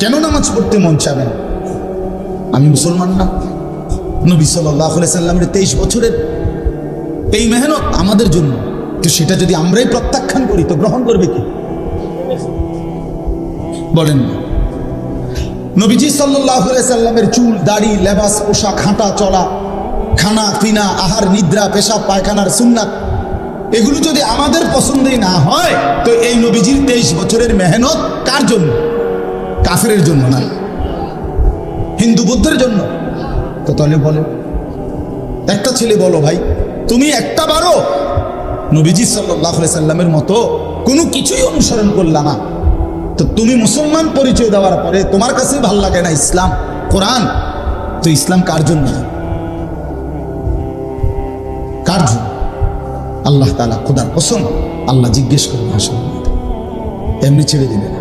কেন নামাজ পড়তে মন চাবে আমি মুসলমান না। নবী সাল্লাহ সাল্লামের তেইশ বছরের এই মেহনত আমাদের জন্য। তো সেটা যদি আমরাই প্রত্যাখ্যান করি, তো গ্রহণ করবে কি? বলেন না। নবীজি সাল্লাহ সাল্লামের চুল, দাড়ি, লেবাস, পোশাক, হাঁটা, চলা, খানা, পিনা, আহার, নিদ্রা, পেশাব, পায়খানার সুন্নাত, এগুলো যদি আমাদের পছন্দই না হয়, তো এই নবীজির তেইশ বছরের মেহনত কার জন্য? কাফের জন্য না। হিন্দু বুদ্ধের জন্য। তো তাহলে বলে, একটা ছেলে বলো ভাই, তুমি একটা বারো নবীজি সাল্লাহ সাল্লামের মতো কোনো কিছুই অনুসরণ করলা না। তো তুমি মুসলমান পরিচয় দেওয়ার পরে তোমার কাছে ভালো লাগে না ইসলাম, কোরআন? তো ইসলাম কার জন্য? কার জন্য? আল্লাহ তালা খোদার কসম, আল্লাহ জিজ্ঞেস আসলে এমনি ছেড়ে দিবে না।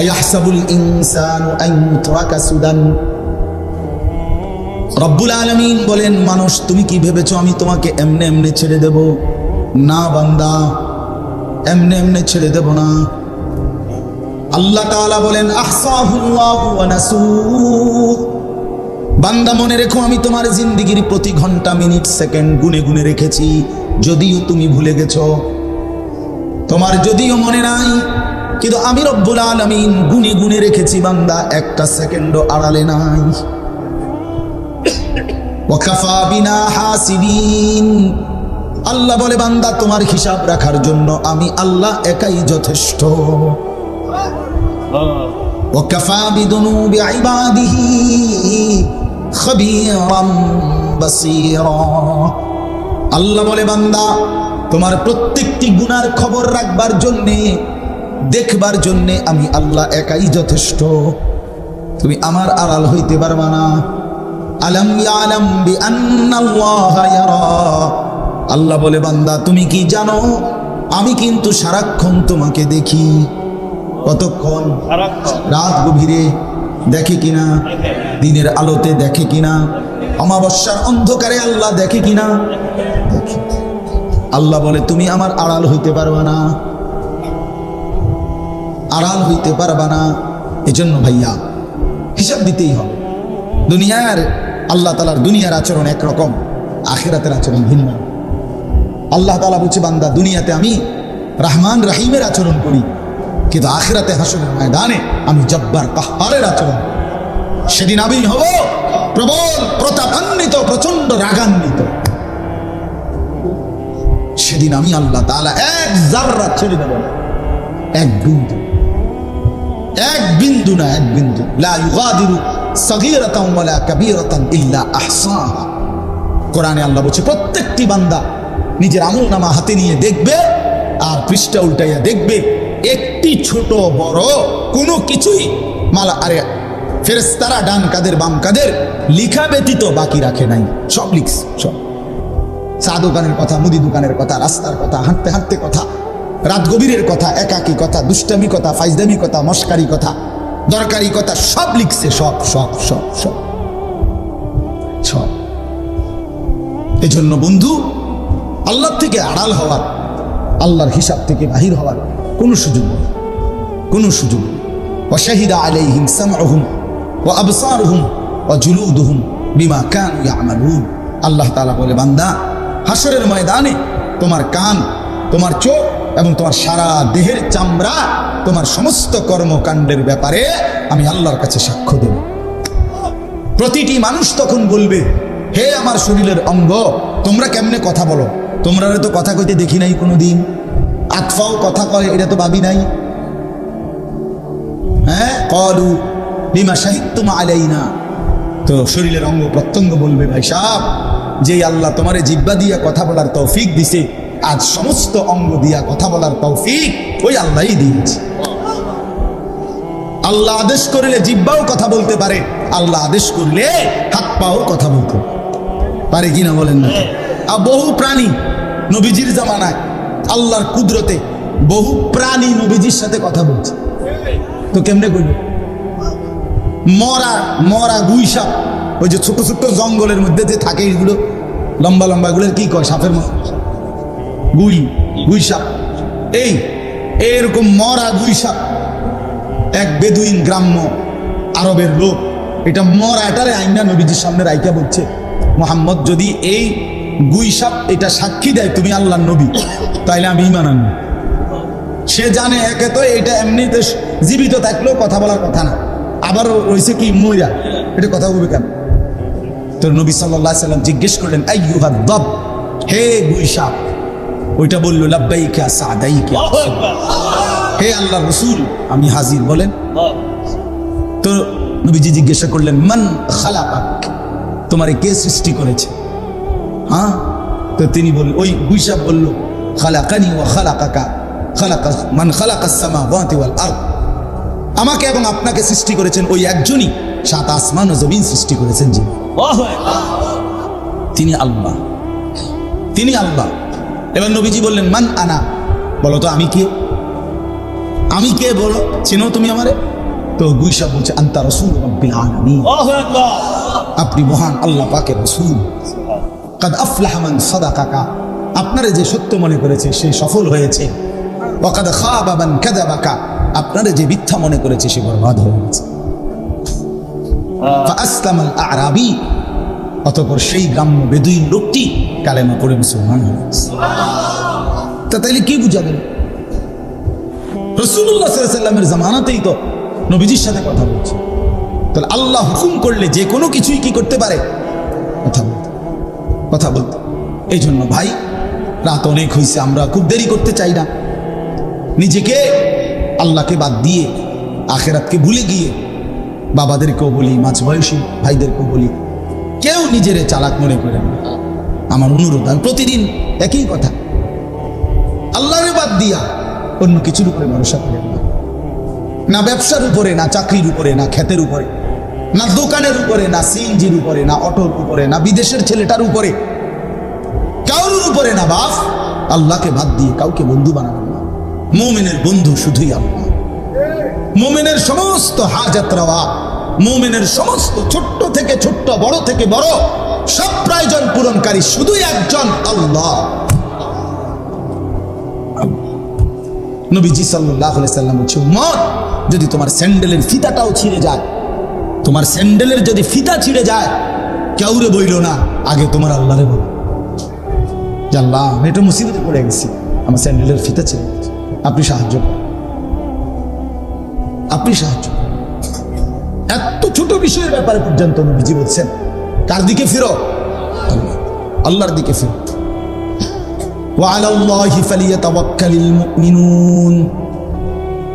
আয়াহসাবুল ইনসানু আন ইউতরাকা সুদান রব্বুল আলমিন বলেন, মানুষ, তুমি কি ভেবেছো আমি তোমাকে এমনে এমনে ছেড়ে দেব? না, বান্দা, এমনে এমনে ছেড়ে দেব না। আল্লাহ তাআলা বলেন, আহসাহুল্লাহু ওয়া নাসূহ। বান্দা, মনে রেখো, আমি তোমার জিন্দিগির প্রতি ঘণ্টা, মিনিট, সেকেন্ড গুনে গুনে রেখেছি, যদিও তুমি ভুলে গেছো। তোমার যদিও মনে নাই কিন্তু আমি রব্বুল আলামিন গুনে গুনে রেখেছি, বান্দা, একটা সেকেন্ডও আড়ালে নাই। আল্লাহ বলে, বান্দা, তোমার হিসাব রাখার জন্য আমি আল্লাহ একাই যথেষ্ট। আল্লাহ বলে, বান্দা, তোমার প্রত্যেকটি গুনার খবর রাখবার জন্যে দেখবার জন্যে আমি আল্লাহ একাই যথেষ্ট। তুমি আমার আড়াল হইতে পারবা না। আলম বিআন্নাল্লাহা ইয়ারা। আল্লাহ বলে বান্দা তুমি কি জানো? আমি কিন্তু সারাক্ষণ তোমাকে দেখি। কতক্ষণ? রাত গভীরে দেখে কিনা? দিনের আলোতে দেখে কিনা? অমাবস্যার অন্ধকারে আল্লাহ দেখে কিনা? দেখে। আল্লাহ বলে তুমি আমার আড়াল হইতে পারবা না। আড়াল হইতে পারবা না। এজন্য ভাইয়া, হিসাব দিতেই হবে। দুনিয়ার আল্লাহ তালার দুনিয়ার আচরণ একরকম, আখেরাতের আচরণ ভিন্ন। আল্লাহ তালা বলছে, বান্দা, দুনিয়াতে আমি রাহমান রাহিমের আচরণ করি, কিন্তু আখেরাতে হাসনের ময়দানে আমি জব্বার কাহারের আচরণ সেদিন আমি হব প্রবল, প্রতাপান্বিত প্রচণ্ড রাগান্বিত। সেদিন আমি আল্লাহ তালা এক জাররা ছেড়ে দেব। এক বিন্দু এক বিন্দু না এক বিন্দু। লা ইউগাদিরু সাগীরাতান ওয়ালা কাবীরাতান ইল্লা আহসাহা। কোরআনে আল্লাহ বলছে, প্রত্যেকটি বান্দা নিজের আমল নামা হাতে নিয়ে দেখবে আর পৃষ্ঠা উল্টাইয়া দেখবে, একটি ছোট বড় কোনো কিছুই। মালা, আরে ফেরেস্তারা ডান কাদের, বাম কাদের লিখা ব্যতীত বাকি রাখে নাই। সব লিখস সব। চা দোকানের কথা, মুদি দোকানের কথা, রাস্তার কথা, হাঁটতে হাঁটতে কথা রাত গভীরের কথা, একাকী কথা, দুষ্টামি কথা, ফাইজদামি কথা, মস্কারি কথা, দরকারি কথা, সব লিখছে, সব সব সব সব সব। এজন্য বন্ধু, আল্লাহ থেকে আড়াল হওয়ার, আল্লাহর হিসাব থেকে বাহির হওয়ার কোনো সুযোগ নেই, কোনো সুযোগ নেই। ওয়াশাহিদা আলাইহিম সামউহুম, ওয়া আবসারুহুম, ওয়া জুলুদুহুম বিমা কানু ইয়ামালুন। আল্লাহ তাআলা বলে, বান্দা হাসরের ময়দানে তোমার কান, তোমার চোখ এবং তোমার সারা দেহের চামড়া, তোমার সমস্ত কর্মকাণ্ডের ব্যাপারে আমি আল্লাহর কাছে সাক্ষ্য দেব। প্রতিটি মানুষ তখন বলবে, হে আমার শরীরের অঙ্গ, তোমরা কেমনে কথা বলো? তোমরা তো কথা কইতে দেখি নাই কোনো দিন আতফাও কথা কয়, এটা তো ভাবি নাই। হ্যাঁ? কলু বিমা সাহিত্যমা আলাইনা? তো শরীরের অঙ্গ প্রত্যঙ্গ বলবে, ভাই সাহ যে আল্লাহ তোমারে জিব্বা দিয়া কথা বলার তৌফিক দিছে আজ সমস্ত অঙ্গ দিয়া কথা বলার তৌফিক ওই আল্লাহই দিয়েছে। আল্লাহ আদেশ করলে জিব্বাও কথা বলতে পারে, আল্লাহ আদেশ করলে হাত পাও কথা বলতে পারে। কিনা বলেন না? আর বহু প্রাণী নবীজির জামানায় আল্লাহর কুদরতে বহু প্রাণী নবীজির সাথে কথা বলছে। তো কেমনে করবে? মরা মরা গুই সাপ ওই যে ছোট ছোট জঙ্গলের মধ্যে যে থাকে এগুলো, লম্বা লম্বা এগুলোর কি কয় সাপের মতো? গুই গুই সাপ। এই এরকম মরা গুই সাপ এক বেদুইন গ্রাম্য আরবের লোক। এটা মর, এটারে আইনা নবীজির সামনে রাইকা বলছে। মোহাম্মদ, যদি এই গুই সাপ এটা সাক্ষী দেয় তুমি আল্লাহর নবী, তাইলে আমি ইমান সে জানে একে তো এটা এমনিতে জীবিত থাকলেও কথা বলার কথা না। আবার রয়েছে কি, মইরা। এটা কথা বলবে কেন? তোর নবী সাল্লাম জিজ্ঞেস করলেন আইয়ুহা দব হে গুইসাপ ওইটা বলল লাব্বাইকা সাদাইকা হে আল্লাহ রসুল আমি হাজির বলেন। তো নবীজি জিজ্ঞাসা করলেন মান খালাকাক? তোমারে কে সৃষ্টি করেছে? হ্যাঁ? তো তিনি বললেন ওই গুইসাপ বলল খালাকানি ও খালাকাকা খালাকা মান খালাকাস সামাওয়াতি ওয়াল আরদ। আমাকে এবং আপনাকে সৃষ্টি করেছেন ওই একজনই সাত আসমান ও জমিন সৃষ্টি করেছেন যিনি। তিনি আল্লাহ। তিনি আল্লাহ। এবার নবীজি বললেন মান আনা? বলো তো আমি কে? আমি কে? বলো চেনো তুমি আমারে? তো গুইসা বলছে আন্তা রসুল আপনি মহান আল্লাহ পাকের রসুল। কাদ আফলাহ মান সাদাকাকা। আপনারে যে সত্য মনে করেছে সে সফল হয়েছে। ওয়াকাদ খাবা মান কাযাবাকা আপনারে যে মিথ্যা মনে করেছে সে বরবাদ হয়ে গেছে। আরাবি। অতঃপর সেই গ্রাম্য বেদুইন লোকটি কালেমা পড়ে মুসলমান গেছে তা তাইলে কি বুঝাবেন রসুল্লাহ সাল্লামের জামানাতেই তো নবীজির সাথে কথা বলছে। তাহলে আল্লাহ হুকুম করলে যে কোনো কিছুই কি করতে পারে? কথা বলতে। কথা বলতে। এই জন্য ভাই, রাত অনেক হয়েছে আমরা খুব দেরি করতে চাই না। নিজেকে, আল্লাহকে বাদ দিয়ে, আখেরাতকে ভুলে গিয়ে, বাবাদেরকেও বলি মাঝ বয়সী ভাইদেরকেও বলি, কেউ নিজেরে চালাক মনে করেন না। আমার অনুরোধ, আমি প্রতিদিন একই কথা। আল্লাহরে বাদ দিয়া অন্য কিছুর উপরে ভরসা করেন না। না ব্যবসার উপরে, না চাকরির উপরে, না ক্ষেতের উপরে, না দোকানের উপরে, না সিএনজির উপরে, না অটোর উপরে, না বিদেশের ছেলেটার উপরে, কারোর উপরে না বাপ, আল্লাহকে বাদ দিয়ে কাউকে বন্ধু বানাবেন না। মোমেনের বন্ধু শুধুই আল্লাহ। মোমেনের সমস্ত হাজাত রাওয়া মোমেনের সমস্ত ছোট্ট থেকে ছোট্ট, বড় থেকে বড় সব প্রয়োজন পূরণকারী শুধু একজন আল্লাহ। নবীজি সাল্লাহ সাল্লাম বলছে মত যদি তোমার স্যান্ডেলের ফিতাটাও ছিঁড়ে যায়, তোমার স্যান্ডেলের যদি ফিতা ছিঁড়ে যায়, কেউরে বইল না, আগে তোমার আল্লাহরে বলো। আমি এটা মুসিবতে পড়ে গেছি, আমার স্যান্ডেলের ফিতা গেছে। আপনি সাহায্য করুন। আপনি সাহায্য। এত ছোট বিষয়ের ব্যাপারে পর্যন্ত নবীজি বলছেন কার দিকে ফিরো? আল্লাহর দিকে ফিরো।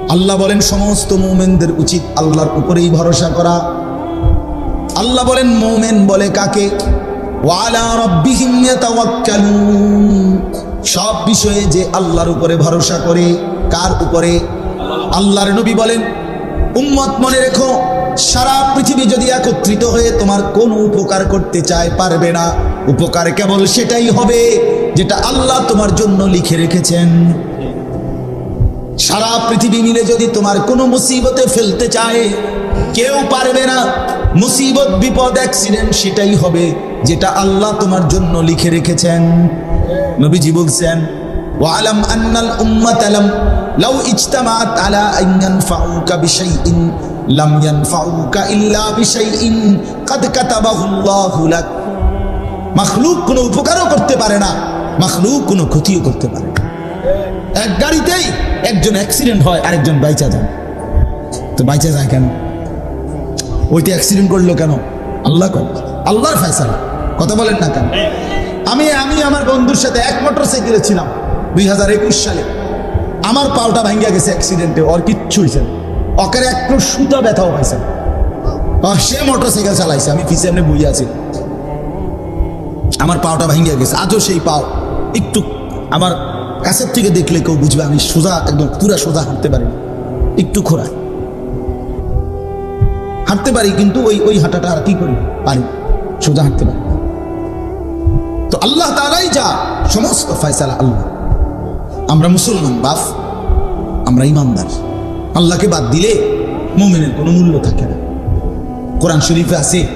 আল্লাহ বলেন, সমস্ত মৌমেনদের উচিত আল্লাহর উপরেই ভরসা করা। আল্লাহ বলেন, মৌমেন বলে কাকে? সব বিষয়ে যে আল্লাহর উপরে ভরসা করে, কার উপরে? আল্লাহর নবী বলেন, উম্মত মনে রেখো সারা পৃথিবী যদি একত্রিত হয়ে তোমার কোনো উপকার করতে চায়, পারবে না। উপকার কেবল সেটাই হবে যেটা আল্লাহ তোমার জন্য লিখে রেখেছেন। সারা পৃথিবী মিলে যদি তোমার কোনো মুসিবতে ফেলতে চায়, কেউ পারবে না। মুসিবত, বিপদ অ্যাক্সিডেন্ট সেটাই হবে যেটা আল্লাহ তোমার জন্য লিখে রেখেছেন। নবীজি বলছেন, ওয়ালাম আন্নাল উম্মাত লাম লাউ ইজতামাআত আলা আন ইয়ানফাউকা বিশাইইন লাম ইয়ানফাউকা ইল্লা বিশাইইন, কাদ কাতাবাহু আল্লাহু লাক। মাখলুক কোনো উপকারও করতে পারে না, মাখলুক কোনো ক্ষতিও করতে পারে না। এক গাড়িতেই একজন অ্যাক্সিডেন্ট হয়, আরেকজন বাইচা যায়। তো বাইচা যায় কেন? ওইতে অ্যাক্সিডেন্ট করল কেন? আল্লাহ কর আল্লাহর ফয়সালা। কথা বলেন না কেন? আমি আমি আমার বন্ধুর সাথে এক মোটর সাইকেলে ছিলাম, দুই হাজার একুশ সালে। আমার পাওটা ভাঙ্গিয়া গেছে অ্যাক্সিডেন্টে ওর কিচ্ছু হয়েছে না। ওকের একটু সুতা ব্যথাও পাইছে। সে মোটর সাইকেল চালাইছে, আমি পিছিয়ে এমনি বই আছি। আমার পাওটা ভাঙ্গিয়া গেছে, আজও সেই পাও। একটু আমার কাছের থেকে দেখলে কেউ বুঝবে, আমি সোজা একদম পুরা সোজা হাঁটতে পারি একটু খোরা হাঁটতে পারি, কিন্তু ওই ওই হাঁটাটা আর কি করি? পারি। সোজা হাঁটতে পারি তো আল্লাহ তালাই যা, সমস্ত ফয়সালা আল্লাহ। আমরা মুসলমান, বাপ। আমরা ইমানদার। আল্লাহকে বাদ দিলে মোমেনের কোনো মূল্য থাকে না। কোরআন শরীফে আছে,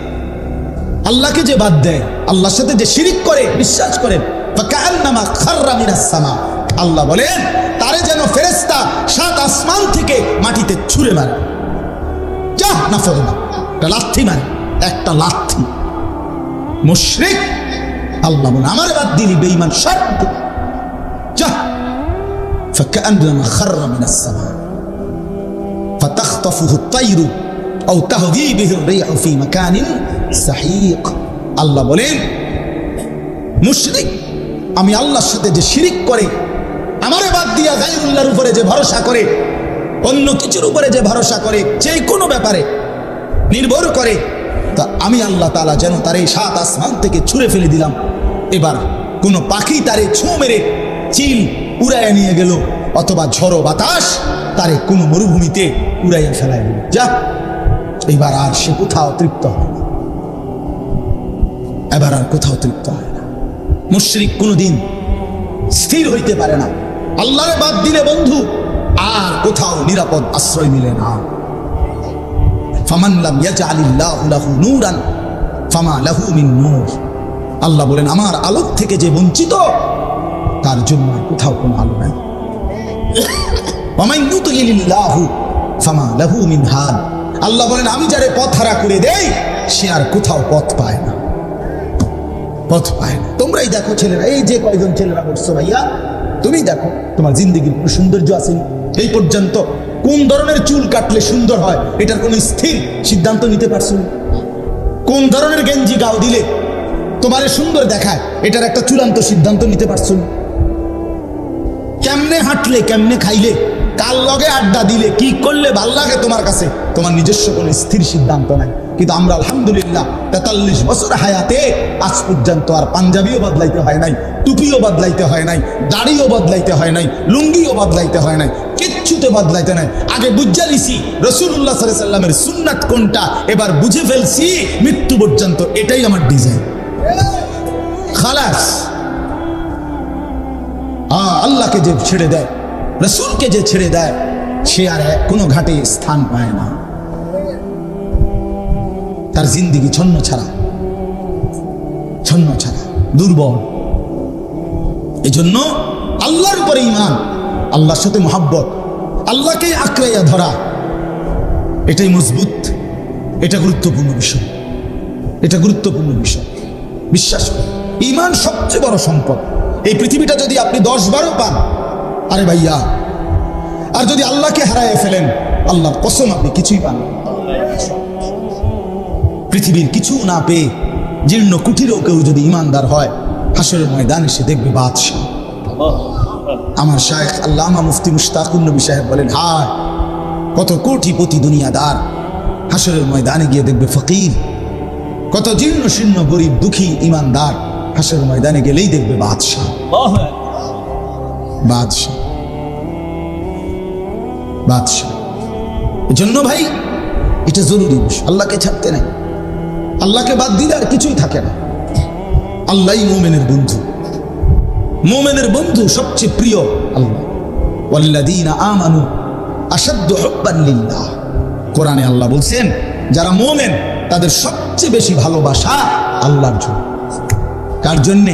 আল্লাহকে যে বাদ দেয়, আল্লাহর সাথে যে শিরিক করে, বিশ্বাস করেন আল্লাহ বলেন, তারে যেন ফেরেস্তা সাত আসমান থেকে মাটিতে ছুঁড়ে মারে। যা না ফেরে না, একটা লাথি মারে, একটা লাথি। মুশ্রিক, আল্লাহ বলে আমার বাদ দিলি বেইমান সব। যা ফাকান্নামা খাররা মিনাস সামা। আল্লাহ বলেন, মুশরিক, আমি আল্লাহর সাথে যে শিরিক করে, আমারে বাদ দিয়া উপরে যে ভরসা করে, অন্য কিছুর উপরে যে ভরসা করে, যে কোনো ব্যাপারে নির্ভর করে, তা আমি আল্লাহ তালা যেন তার এই সাত আসমান থেকে ছুঁড়ে ফেলে দিলাম। এবার কোনো পাখি তারে ছোঁ মেরে চিল উড়াইয়া নিয়ে গেল। অথবা ঝড়ো বাতাস, তারে কোনো মরুভূমিতে উড়াইয়া ফেলাই দিল যা এবার আর সে কোথাও তৃপ্ত হয় না। এবার আর কোথাও তৃপ্ত হয় না। মুশরিক কোনোদিন স্থির হইতে পারে না। আল্লাহরে বাদ দিলে বন্ধু, আর কোথাও নিরাপদ আশ্রয় মিলে না। আল্লাহ বলেন, আমার আলোক থেকে যে বঞ্চিত, তার জন্য কোথাও কোনো আলো নাই। আল্লাহ বলেন, আমি যারে পথ হারা করে দেই, সে আর কোথাও পথ পায় না। পথ পায় না। তোমরাই দেখো ছেলেরা, এই যে কয়জন ছেলেরা বসছো ভাইয়া, তুমি দেখো, তোমার জিন্দগির কোনো সৌন্দর্য আসেনি এই পর্যন্ত কোন ধরনের চুল কাটলে সুন্দর হয়, এটার কোনো স্থির সিদ্ধান্ত নিতে পারছ কোন ধরনের গেঞ্জি গাও দিলে তোমারে সুন্দর দেখায়, এটার একটা চূড়ান্ত সিদ্ধান্ত নিতে পারছ? কেমনে হাঁটলে, কেমনে খাইলে? কার লগে আড্ডা দিলে? কি করলে ভালো লাগে তোমার কাছে? তোমার নিজস্ব কোনো স্থির সিদ্ধান্ত নাই। কিন্তু আমরা আলহামদুলিল্লাহ তেতাল্লিশ বছর হায়াতে আজ পর্যন্ত আর পাঞ্জাবিও বদলাইতে হয় নাই, টুপিও বদলাইতে হয় নাই, দাড়িও বদলাইতে হয় নাই, লুঙ্গিও বদলাইতে হয় নাই, কিচ্ছুতে বদলাইতে নাই। আগে বুঝা নিছি রসুল্লাহ সাল্লামের সুন্নাত কোনটা, এবার বুঝে ফেলছি, মৃত্যু পর্যন্ত এটাই আমার ডিজাইন খালাস। আহ, আল্লাহকে যে ছেড়ে দেয় রসুলকে যে ছেড়ে দেয় সে আর কোনো ঘাটে স্থান পায় না। তার জিন্দিগি ছন্ন ছাড়া ছন্ন ছাড়া দুর্বল। এজন্য আল্লাহর উপরে ইমান আল্লাহর সাথে মোহাব্বত আল্লাহকে আঁকড়াইয়া ধরা এটাই মজবুত এটা গুরুত্বপূর্ণ বিষয়। এটা গুরুত্বপূর্ণ বিষয়। বিশ্বাস করুন ইমান সবচেয়ে বড় সম্পদ। এই পৃথিবীটা যদি আপনি দশ বারো পান, আরে ভাইয়া, আর যদি আল্লাহকে হারায় ফেলেন, আল্লাহর কসম আপনি কিছুই পান পৃথিবীর কিছু না পেয়ে জীর্ণ কুঠিরও কেউ যদি ইমানদার হয়, হাসরের ময়দানে সে দেখবে বাদশাহ। আমার শায়েখ আল্লামা মুফতি মুশতাকুর নবী সাহেব বলেন, হায়, কত কোটিপতি দুনিয়াদার। হাসরের ময়দানে গিয়ে দেখবে ফকির, কত জীর্ণ শীর্ণ গরিব দুঃখী ইমানদার। হাসের ময়দানে গেলেই দেখবে বাদশাহ। বাদশাহ। বাদশাহ। এজন্য ভাই এটা জরুরি বিষয়। আল্লাহকে ছাড়তে নাই। আল্লাহকে বাদ দিলে আর কিছুই থাকে না। আল্লাহই মোমেনের বন্ধু। মোমেনের বন্ধু সবচেয়ে প্রিয় আল্লাহ। আমানু কোরআনে আল্লাহ বলছেন যারা মোমেন তাদের সবচেয়ে বেশি ভালোবাসা আল্লাহর জন্য। কার জন্যে?